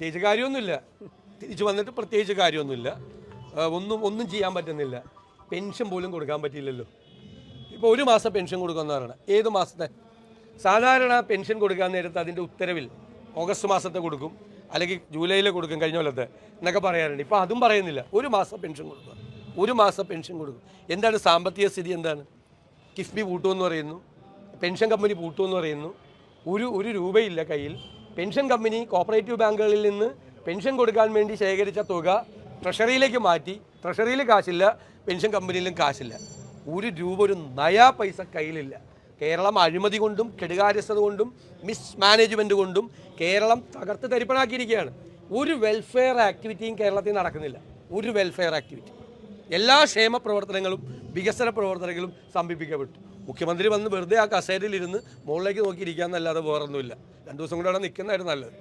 പ്രത്യേകിച്ച് കാര്യമൊന്നുമില്ല. തിരിച്ചു വന്നിട്ട് പ്രത്യേകിച്ച് കാര്യമൊന്നുമില്ല. ഒന്നും ഒന്നും ചെയ്യാൻ പറ്റുന്നില്ല. പെൻഷൻ പോലും കൊടുക്കാൻ പറ്റിയില്ലല്ലോ. ഇപ്പോൾ ഒരു മാസം പെൻഷൻ കൊടുക്കുന്ന പറയണം. ഏത് മാസത്തെ? സാധാരണ പെൻഷൻ കൊടുക്കാൻ നേരത്ത് അതിന്റെ ഉത്തരവിൽ ഓഗസ്റ്റ് മാസത്തെ കൊടുക്കും. അല്ലെങ്കിൽ ജൂലൈയിൽ കൊടുക്കും കഴിഞ്ഞ കൊല്ലത്തെ എന്നൊക്കെ പറയാറുണ്ട്. ഇപ്പോൾ അതും പറയുന്നില്ല. ഒരു മാസം പെൻഷൻ കൊടുക്കുക. ഒരു മാസം പെൻഷൻ കൊടുക്കും എന്താണ് സാമ്പത്തിക സ്ഥിതി എന്താണ്? കിഫ്ബി പൂട്ടുമെന്ന് പറയുന്നു. പെൻഷൻ കമ്പനി പൂട്ടുമെന്ന് പറയുന്നു. ഒരു ഒരു രൂപയില്ല കയ്യിൽ. പെൻഷൻ കമ്പനി കോപ്പറേറ്റീവ് ബാങ്കുകളിൽ നിന്ന് പെൻഷൻ കൊടുക്കാൻ വേണ്ടി ശേഖരിച്ച തുക ട്രഷറിയിലേക്ക് മാറ്റി. ട്രഷറിയിൽ കാശില്ല പെൻഷൻ കമ്പനിയിലും കാശില്ല. ഒരു രൂപ ഒരു നയാ പൈസ കയ്യിലില്ല. കേരളം അഴിമതി കൊണ്ടും കെടുകാര്യസ്ഥത കൊണ്ടും മിസ് മാനേജ്മെന്റ് കൊണ്ടും കേരളം തകർത്ത് തരിപ്പണാക്കിയിരിക്കുകയാണ്. ഒരു വെൽഫെയർ ആക്ടിവിറ്റിയും കേരളത്തിൽ നടക്കുന്നില്ല. ഒരു വെൽഫെയർ ആക്ടിവിറ്റി എല്ലാ ക്ഷേമ പ്രവർത്തനങ്ങളും വികസന പ്രവർത്തനങ്ങളും സമീപിക്കപ്പെട്ടു മുഖ്യമന്ത്രി വന്ന് വെറുതെ ആ കസേരയിൽ ഇരുന്ന് മുകളിലേക്ക് നോക്കിയിരിക്കാമെന്നല്ലാതെ വേറൊന്നുമില്ല. രണ്ടു ദിവസം കൂടെ അവിടെ നിൽക്കുന്നതായിരുന്നു നല്ലത്.